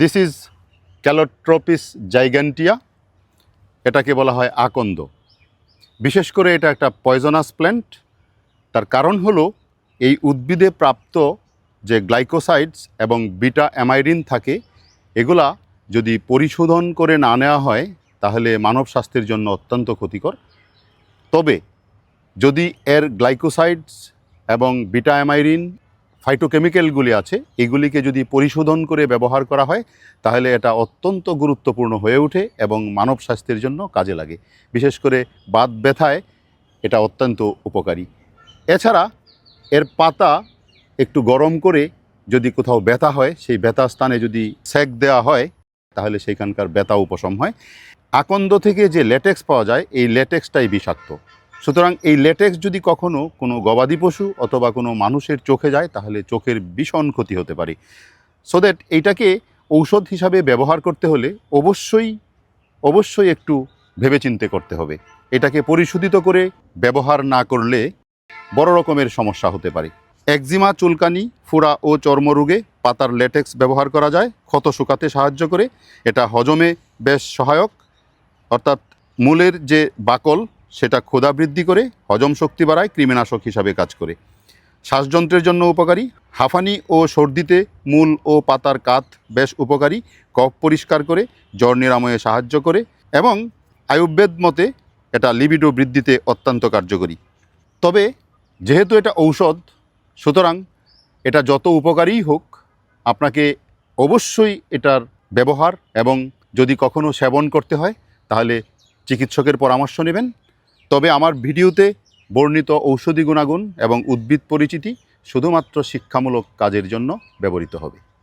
This is ক্যালোট্রোপিস জাইগ্যান্টিয়া এটাকে বলা হয় আকন্দ। বিশেষ করে এটা একটা পয়জনাস প্ল্যান্ট তার কারণ হলো, এই উদ্ভিদে প্রাপ্ত যে গ্লাইকোসাইডস এবং বিটা অ্যামাইরিন থাকে, এগুলা যদি পরিশোধন করে না নেওয়া হয়, তাহলে মানব স্বাস্থ্যের জন্য অত্যন্ত ক্ষতিকর। তবে যদি এর গ্লাইকোসাইডস এবং বিটা অ্যামাইরিন ফাইটোকেমিক্যালগুলি আছে, এগুলিকে যদি পরিশোধন করে ব্যবহার করা হয়, তাহলে এটা অত্যন্ত গুরুত্বপূর্ণ হয়ে ওঠে এবং মানব স্বাস্থ্যের জন্য কাজে লাগে। বিশেষ করে বাত ব্যথায় এটা অত্যন্ত উপকারী। এছাড়া এর পাতা একটু গরম করে যদি কোথাও ব্যথা হয়, সেই ব্যথা স্থানে যদি সেক দেওয়া হয়, তাহলে সেইখানকার ব্যথা উপশম হয়। আকন্দ থেকে যে ল্যাটেক্স পাওয়া যায়, এই ল্যাটেক্সটাই বিষাক্ত। সুতরাং এই লেটেক্স যদি কখনো কোনো গবাদি পশু অথবা কোনো মানুষের চোখে যায়, তাহলে চোখের ভীষণ ক্ষতি হতে পারে। সো দ্যাট এইটাকে ঔষধ হিসাবে ব্যবহার করতে হলে অবশ্যই অবশ্যই একটু ভেবেচিন্তে করতে হবে। এটাকে পরিশোধিত করে ব্যবহার না করলে বড় রকমের সমস্যা হতে পারে। একজিমা, চুলকানি, ফুরা ও চর্মরোগে পাতার লেটেক্স ব্যবহার করা যায়, ক্ষত শুকাতে সাহায্য করে। এটা হজমে বেশ সহায়ক। অর্থাৎ মূলের যে বাকল সেটা ক্ষুধা বৃদ্ধি করে, হজম শক্তি বাড়ায়, কৃমিনাশক হিসাবে কাজ করে। শ্বাসযন্ত্রের জন্য উপকারী, হাঁফানি ও সর্দিতে মূল ও পাতার কাত বেশ উপকারী কফ পরিষ্কার করে, জ্বর নিরাময়ে সাহায্য করে এবং আয়ুর্বেদ মতে এটা লিবিডো বৃদ্ধিতে অত্যন্ত কার্যকরী। তবে যেহেতু এটা ঔষধ, সুতরাং এটা যত উপকারীই হোক, আপনাকে অবশ্যই এটার ব্যবহার এবং যদি কখনো সেবন করতে হয়, তাহলে চিকিৎসকের পরামর্শ নেবেন। তবে আমার ভিডিওতে বর্ণিত ঔষধি গুণাগুণ এবং উদ্ভিদ পরিচিতি শুধুমাত্র শিক্ষামূলক কাজের জন্য ব্যবহৃত হবে।